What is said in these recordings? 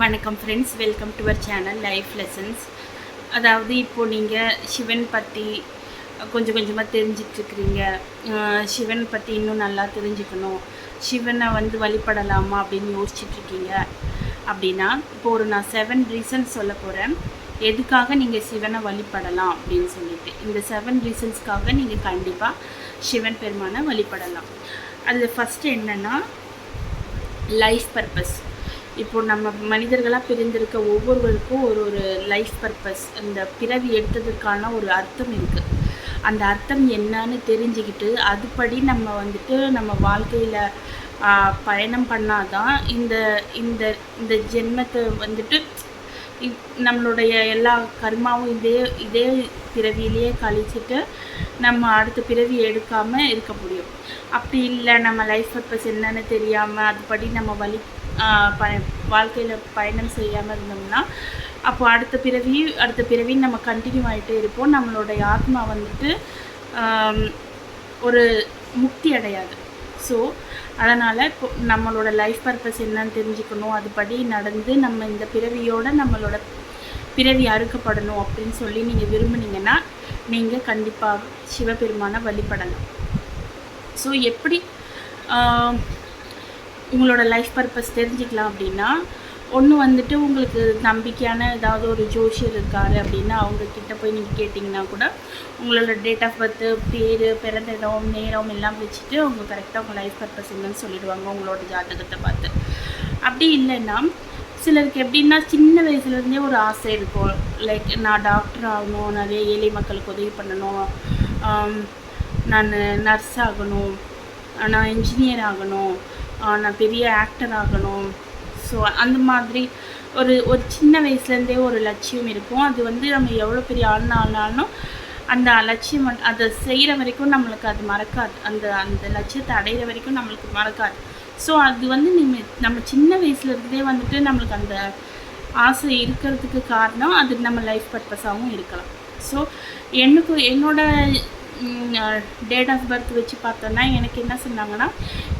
வணக்கம் friends welcome to our channel life lessons அதாவது இப்போது நீங்கள் சிவன் பற்றி கொஞ்சம் கொஞ்சமாக தெரிஞ்சிட்ருக்கிறீங்க. சிவன் பற்றி இன்னும் நல்லா தெரிஞ்சுக்கணும். சிவனை வந்து வழிபடலாமா அப்படின்னு யோசிச்சுட்ருக்கீங்க அப்படின்னா இப்போ ஒரு நான் செவன் ரீசன்ஸ் சொல்ல போகிறேன் எதுக்காக நீங்கள் சிவனை வழிபடலாம் அப்படின்னு சொல்லிட்டு. இந்த செவன் ரீசன்ஸ்க்காக நீங்கள் கண்டிப்பாக சிவன் பெருமானை வழிபடலாம். அதில் ஃபஸ்ட்டு என்னென்னா லைஃப் பர்பஸ் இப்போ நம்ம மனிதர்களாக பிரிந்திருக்க ஒவ்வொருவருக்கும் ஒரு ஒரு லைஃப் பர்பஸ் அந்த பிறவி எடுத்ததுக்கான ஒரு அர்த்தம் இருக்குது அந்த அர்த்தம் என்னன்னு தெரிஞ்சுக்கிட்டு அதுபடி நம்ம வந்துட்டு நம்ம வாழ்க்கையில் பயணம் பண்ணாதான் இந்த இந்த இந்த ஜென்மத்தை வந்துட்டு நம்மளுடைய எல்லா கர்மாவும் இதே இதே பிறவியிலேயே கழிச்சிட்டு நம்ம அடுத்த பிறவி எடுக்காமல் இருக்க முடியும். அப்படி இல்லை நம்ம லைஃப் பர்பஸ் என்னன்னு தெரியாமல் அதுபடி நம்ம வழி ப வாழ்க்கையில் பயணம் செய்யாமல் இருந்தோம்னா அப்போ அடுத்த பிறவி அடுத்த பிறவி நம்ம கண்டினியூ ஆகிட்டே இருப்போம். நம்மளுடைய ஆத்மா வந்துட்டு ஒரு முக்தி அடையாது. ஸோ அதனால் இப்போ நம்மளோட லைஃப் பர்பஸ் என்னன்னு தெரிஞ்சுக்கணும். அதுபடி நடந்து நம்ம இந்த பிறவியோட நம்மளோட பிறவி அறுக்கப்படணும் அப்படின்னு சொல்லி நீங்கள் விரும்புனீங்கன்னா நீங்கள் கண்டிப்பாக சிவபெருமானை வழிபடலாம். ஸோ எப்படி உங்களோட லைஃப் பர்பஸ் தெரிஞ்சுக்கலாம் அப்படின்னா ஒன்று வந்துட்டு உங்களுக்கு நம்பிக்கையான ஏதாவது ஒரு ஜோஷியர் இருக்காரு அப்படின்னா அவங்கக்கிட்ட போய் நீங்கள் கேட்டிங்கன்னா கூட உங்களோட டேட் ஆஃப் பர்த்து பேர் பிறந்த இடம் நேரம் எல்லாம் வச்சுட்டு அவங்க கரெக்டாக உங்கள் லைஃப் பர்பஸ் என்னன்னு சொல்லிடுவாங்க உங்களோட ஜாதகத்தை பார்த்து. அப்படி இல்லைன்னா சிலருக்கு எப்படின்னா சின்ன வயசுலேருந்தே ஒரு ஆசை இருக்கும். லைக் நான் டாக்டர் ஆகணும் நிறைய ஏழை மக்களுக்கு உதவி பண்ணணும். நான் நர்ஸ் ஆகணும். நான் இன்ஜினியர் ஆகணும். நான் பெரிய ஆக்டர் ஆகணும். ஸோ அந்த மாதிரி ஒரு ஒரு சின்ன வயசுலேருந்தே ஒரு லட்சியம் இருக்கும். அது வந்து நம்ம எவ்வளோ பெரிய ஆள்னா ஆனாலும் அந்த லட்சியம் அதை செய்கிற வரைக்கும் நம்மளுக்கு அது மறக்காது. அந்த அந்த லட்சியத்தை அடைகிற வரைக்கும் நம்மளுக்கு மறக்காது. ஸோ அது வந்து நம்ம நம்ம சின்ன வயசுலேருந்தே வந்துட்டு நம்மளுக்கு அந்த ஆசை இருக்கிறதுக்கு காரணம் அது நம்ம லைஃப் பர்பஸாகவும் இருக்கலாம். ஸோ எனக்கு என்னோடய டேட் ஆஃப் பர்த் வச்சு பார்த்தோன்னா எனக்கு என்ன சொன்னாங்கன்னா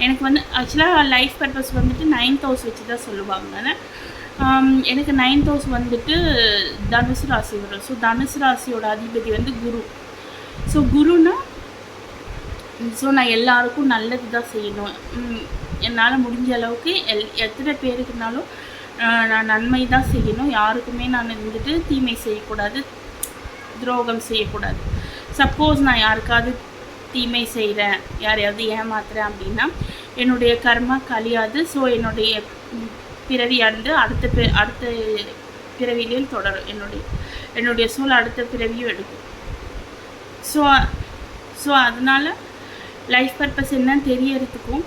எனக்கு வந்து ஆக்சுவலாக லைஃப் பர்பஸ் வந்துட்டு நைன்த் ஹவுஸ் வச்சு தான் சொல்லுவாங்க எனக்கு நைன்த் ஹவுஸ் வந்துட்டு தனுசு ராசி வரும். ஸோ தனுசு ராசியோட அதிபதி வந்து குரு. ஸோ குருனா ஸோ நான் எல்லாருக்கும் நல்லது தான் செய்யணும் என்னால் முடிஞ்ச அளவுக்கு எல் எத்தனை பேருக்குனாலும் நான் நன்மை தான் செய்யணும். யாருக்குமே நான் வந்துட்டு தீமை செய்யக்கூடாது துரோகம் செய்யக்கூடாது. சப்போஸ் நான் யாருக்காவது தீமை செய்கிறேன் யாரையாவது ஏமாத்துறேன் அப்படின்னா என்னுடைய கர்மா கழியாது. ஸோ என்னுடைய ம், பிறவி வந்து அடுத்த பி அடுத்த பிறவிலையும் தொடரும். என்னுடைய என்னுடைய சூழ் அடுத்த பிறவியும் எடுக்கும். ஸோ ஸோ அதனால் லைஃப் பர்பஸ் என்னன்னு தெரியறதுக்கும்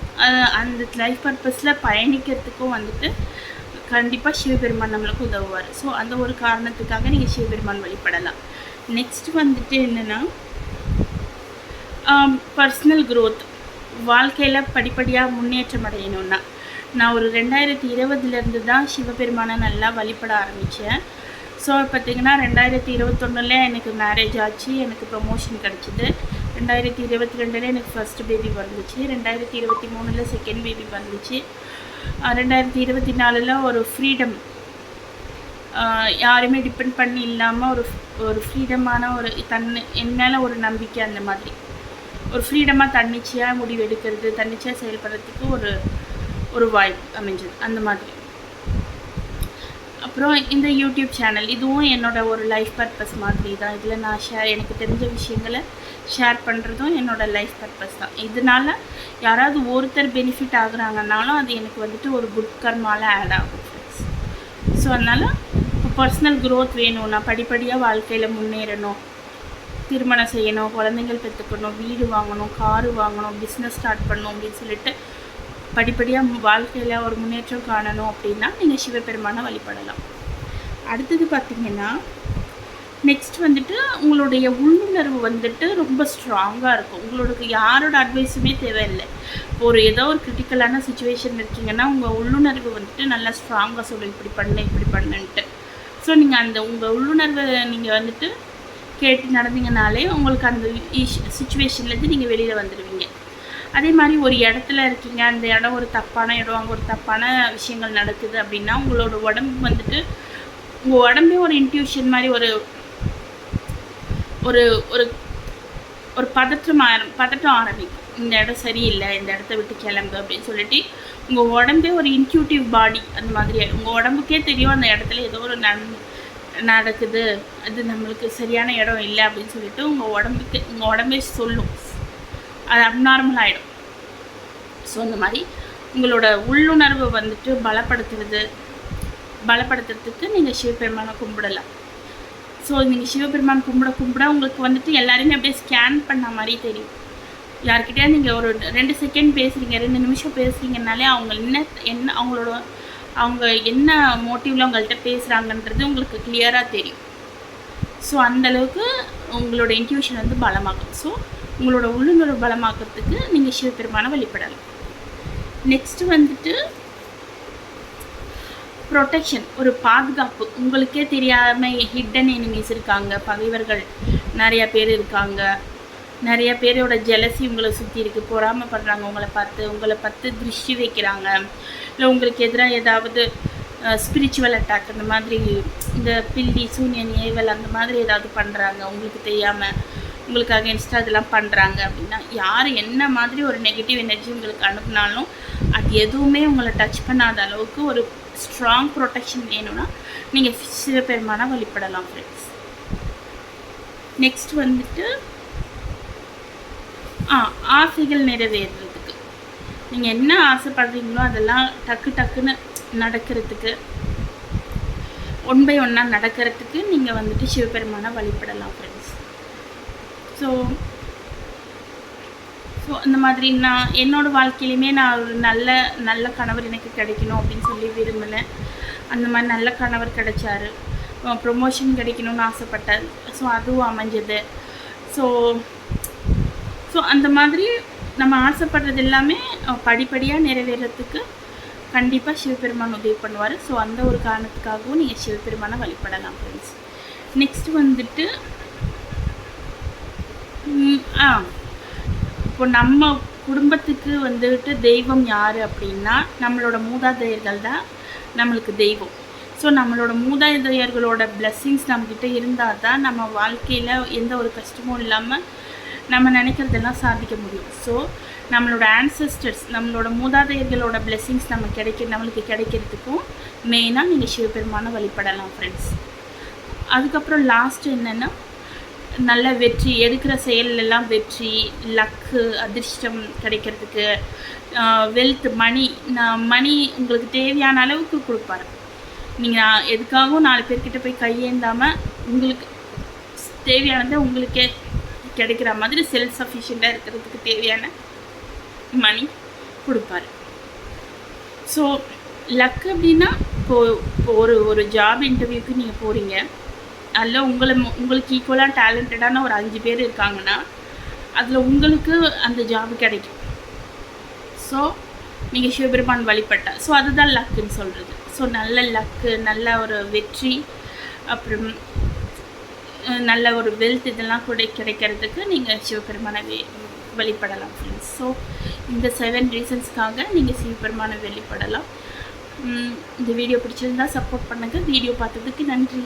அந்த லைஃப் பர்பஸில் பயணிக்கிறதுக்கும் வந்துட்டு கண்டிப்பாக சிவபெருமான் நம்மளுக்கு உதவுவார் ஸோ அந்த ஒரு காரணத்துக்காக நீங்கள் சிவபெருமான் வழிபடலாம். நெக்ஸ்ட் வந்துட்டு என்னென்னா பர்சனல் க்ரோத் வாழ்க்கையில் படிப்படியாக முன்னேற்றம் அடையணும்னா. நான் ஒரு ரெண்டாயிரத்தி இருபதுலேருந்து தான் சிவபெருமானை நல்லா வழிபட ஆரம்பித்தேன் ஸோ பார்த்தீங்கன்னா ரெண்டாயிரத்தி இருபத்தொன்னில் எனக்கு மேரேஜ் ஆச்சு எனக்கு ப்ரொமோஷன் கிடச்சிது. ரெண்டாயிரத்தி இருபத்தி ரெண்டில் எனக்கு ஃபர்ஸ்ட் பேபி வந்துச்சு ரெண்டாயிரத்தி இருபத்தி மூணில் செகண்ட் பேபி வந்துச்சு ரெண்டாயிரத்தி இருபத்தி நாலில் ஒரு ஃப்ரீடம் யாருமே டிபெண்ட் பண்ணி இல்லாமல் ஒரு ஒரு ஃப்ரீடமான ஒரு தன் என் மேலே ஒரு நம்பிக்கை அந்த மாதிரி. ஒரு ஃப்ரீடமாக தன்னிச்சையாக முடிவு எடுக்கிறது தன்னிச்சையாக செயல்படுறதுக்கு ஒரு ஒரு வாய்ப்பு அமைஞ்சது. அந்த மாதிரி. அப்புறம் இந்த யூடியூப் சேனல் இதுவும் என்னோட ஒரு லைஃப் பர்பஸ் மாதிரி தான் இதில் நான் ஷேர் எனக்கு தெரிஞ்ச விஷயங்களை ஷேர் பண்ணுறதும் என்னோட லைஃப் பர்பஸ் தான். இதனால யாராவது ஒருத்தர் பெனிஃபிட் ஆகுறாங்கனாலும் அது எனக்கு வந்துட்டு ஒரு குட் கர்மால ஆட் ஆகும் ஃப்ரெண்ட்ஸ் ஸோ அதனால் இப்போ பர்சனல் க்ரோத் வேணும் நான் படிப்படியாக வாழ்க்கையில் முன்னேறணும். திருமணம் செய்யணும் குழந்தைங்கள் பெற்றுக்கணும் வீடு வாங்கணும் காரு வாங்கணும் பிஸ்னஸ் ஸ்டார்ட் பண்ணணும் அப்படின்னு சொல்லிட்டு படிப்படியாக வாழ்க்கையில் ஒரு முன்னேற்றம் காணணும் அப்படின்னா நீங்கள் சிவபெருமானை வழிபடலாம். அடுத்தது பார்த்தீங்கன்னா நெக்ஸ்ட் வந்துட்டு உங்களுடைய உள்ளுணர்வு வந்துட்டு ரொம்ப ஸ்ட்ராங்காக இருக்கும். உங்களுக்கு யாரோட அட்வைஸுமே தேவையில்லை. ஒரு ஏதோ ஒரு கிரிட்டிக்கலான சுச்சுவேஷன் இருக்கீங்கன்னா உங்கள் உள்ளுணர்வு வந்துட்டு நல்லா ஸ்ட்ராங்காக சொல்லும் இப்படி பண்ணு இப்படி பண்ணுன்ட்டு. ஸோ நீங்கள் அந்த உங்கள் உள்ளுணர்வை நீங்கள் வந்துட்டு கேட்டு நடந்தீங்கனாலே உங்களுக்கு அந்த சுச்சுவேஷன்லேருந்து நீங்கள் வெளியில் வந்துடுவீங்க அதே மாதிரி ஒரு இடத்துல இருக்கீங்க அந்த இடம் ஒரு தப்பான இடம் அங்கே ஒரு தப்பான விஷயங்கள் நடக்குது அப்படின்னா உங்களோட உடம்பு வந்துட்டு உங்கள் உடம்பே ஒரு இன்ட்யூஷன் மாதிரி ஒரு ஒரு ஒரு ஒரு பதற்றம் ஆரம் பதட்டம் ஆரம்பிக்கும். இந்த இடம் சரியில்லை இந்த இடத்த விட்டு கிளம்பு அப்படின்னு சொல்லிட்டு உங்கள் உடம்பே ஒரு இன்ட்யூட்டிவ் பாடி அந்த மாதிரி உங்கள் உடம்புக்கே தெரியும் அந்த இடத்துல ஏதோ ஒரு நன் நடக்குது அது நம்மளுக்கு சரியான இடம் இல்லை அப்படின்னு சொல்லிட்டு உங்கள் உடம்புக்கு உங்கள் உடம்பே சொல்லும். அது அப்நார்மல் ஆகிடும் ஸோ அந்த மாதிரி உங்களோட உள்ளுணர்வை வந்துட்டு பலப்படுத்துறது பலப்படுத்துறதுக்கு நீங்கள் சிவபெருமானை கும்பிடலாம். ஸோ நீங்கள் சிவபெருமான் கும்பிட கும்பிட உங்களுக்கு வந்துட்டு எல்லாருமே அப்படியே ஸ்கேன் பண்ண மாதிரி தெரியும். யார்கிட்டயா நீங்கள் ஒரு ரெண்டு செகண்ட் பேசுகிறீங்க ரெண்டு நிமிஷம் பேசுகிறீங்கனாலே அவங்க என்ன என்ன அவங்களோட அவங்க என்ன மோட்டிவில் அவங்கள்ட்ட பேசுகிறாங்கன்றது உங்களுக்கு கிளியராக தெரியும். ஸோ அந்தளவுக்கு உங்களோட இன்ட்யூஷன் வந்து பலமாகும். ஸோ உங்களோட உள்ளுணர்வு பலமாக்கிறதுக்கு நீங்கள் சிவபெருமானை வழிபடலாம். நெக்ஸ்ட்டு வந்துட்டு ப்ரொடெக்ஷன் ஒரு பாதுகாப்பு. உங்களுக்கே தெரியாமல் ஹிட்டன் எனிமீஸ் இருக்காங்க பகைவர்கள் நிறைய பேர் இருக்காங்க. நிறைய பேரோட ஜெலசி உங்களை சுற்றி இருக்குது பொறாமப்படுறாங்க உங்களை பார்த்து உங்களை பார்த்து திருஷ்டி வைக்கிறாங்க. இல்லை உங்களுக்கு எதிராக ஏதாவது ஸ்பிரிச்சுவல் அட்டாக் அந்த மாதிரி இந்த பில்லி சூன்யன் ஏவல் அந்த மாதிரி ஏதாவது பண்ணுறாங்க உங்களுக்கு தெரியாமல் உங்களுக்கு அகேன்ஸ்டாக அதெல்லாம் பண்ணுறாங்க அப்படின்னா யார் என்ன மாதிரி ஒரு நெகட்டிவ் எனர்ஜி உங்களுக்கு அனுப்புனாலும் அது எதுவுமே உங்களை டச் பண்ணாத அளவுக்கு ஒரு ஸ்ட்ராங் ப்ரொடெக்ஷன் வேணும்னா நீங்கள் சிவபெருமானா வழிபடலாம் ஃப்ரெண்ட்ஸ் நெக்ஸ்ட் வந்துட்டு ஆ ஆசைகள் நிறைவேறுறதுக்கு நீங்கள் என்ன ஆசைப்படுறீங்களோ அதெல்லாம் டக்கு டக்குன்னு நடக்கிறதுக்கு. ஒன் பை ஒன்னாக நடக்கிறதுக்கு நீங்கள் வந்துட்டு சிவபெருமானை வழிபடலாம் ஃப்ரெண்ட்ஸ் ஸோ ஸோ அந்த மாதிரி நான் என்னோடய வாழ்க்கையிலையுமே நான் ஒரு நல்ல நல்ல கணவர் எனக்கு கிடைக்கணும் அப்படின்னு சொல்லி விரும்பினேன் அந்த மாதிரி நல்ல கணவர் கிடைச்சாரு. ப்ரொமோஷன் கிடைக்கணும்னு ஆசைப்பட்டேன் ஸோ அதுவும் அமைஞ்சது. ஸோ ஸோ அந்த மாதிரி நம்ம ஆசைப்படுறது எல்லாமே படிப்படியாக நிறைவேறத்துக்கு கண்டிப்பாக சிவபெருமான் உதவி பண்ணுவார். ஸோ அந்த ஒரு காரணத்துக்காகவும் நீங்கள் சிவபெருமானை வழிபடலாம் ஃப்ரெண்ட்ஸ் நெக்ஸ்ட் வந்துட்டு ஆ. இப்போ நம்ம குடும்பத்துக்கு வந்துட்டு தெய்வம் யார் அப்படின்னா நம்மளோட மூதாதையர்கள் தான் நம்மளுக்கு தெய்வம். ஸோ நம்மளோட மூதாதையர்களோட பிளெஸ்ஸிங்ஸ் நம்மக்கிட்ட இருந்தால் தான் நம்ம வாழ்க்கையில் எந்த ஒரு கஷ்டமும் இல்லாமல் நம்ம நினைக்கிறதெல்லாம் சாதிக்க முடியும். ஸோ நம்மளோட ஆன்சஸ்டர்ஸ் நம்மளோட மூதாதையர்களோட பிளெஸ்ஸிங்ஸ் நம்ம கிடைக்க நம்மளுக்கு கிடைக்கிறதுக்கும் மெயினாக நீங்கள் சிவபெருமானை வழிபடலாம் ஃப்ரெண்ட்ஸ் அதுக்கப்புறம் லாஸ்ட் என்னென்னா நல்ல வெற்றி எடுக்கிற செயலெல்லாம் வெற்றி லக்கு அதிர்ஷ்டம் கிடைக்கிறதுக்கு வெல்த் மணி நான் மணி உங்களுக்கு தேவையான அளவுக்கு கொடுப்பாரு. நீங்கள் எதுக்காகவும் நாலு பேர்கிட்ட போய் கையேந்தாமல் உங்களுக்கு தேவையானதை உங்களுக்கே கிடைக்கிற மாதிரி செல்ஃப் சஃபிஷியண்ட்டாக இருக்கிறதுக்கு தேவையான மணி கொடுப்பாரு. ஸோ லக் அப்படின்னா இப்போது இப்போ ஒரு ஒரு ஜாப் இன்டர்வியூக்கு நீங்கள் போகிறீங்க அதில் உங்களை உங்களுக்கு ஈக்குவலாக டேலண்டடான ஒரு அஞ்சு பேர் இருக்காங்கன்னா அதில் உங்களுக்கு அந்த ஜாப் கிடைக்கும். ஸோ நீங்கள் சிவபெருமான் வழிபட்டா ஸோ அதுதான் லக்குன்னு சொல்கிறது ஸோ நல்ல லக்கு நல்ல ஒரு வெற்றி அப்புறம் நல்ல ஒரு வெல்த் இதெல்லாம் கூட கிடைக்கிறதுக்கு நீங்கள் சிவபெருமானை வெளிப்படலாம் ஃப்ரெண்ட்ஸ் ஸோ இந்த செவன் ரீசன்ஸ்க்காக நீங்கள் சிவபெருமானை வெளிப்படலாம். இந்த வீடியோ பிடிச்சிருந்தா சப்போர்ட் பண்ணுங்கள் வீடியோ பார்த்ததுக்கு நன்றி.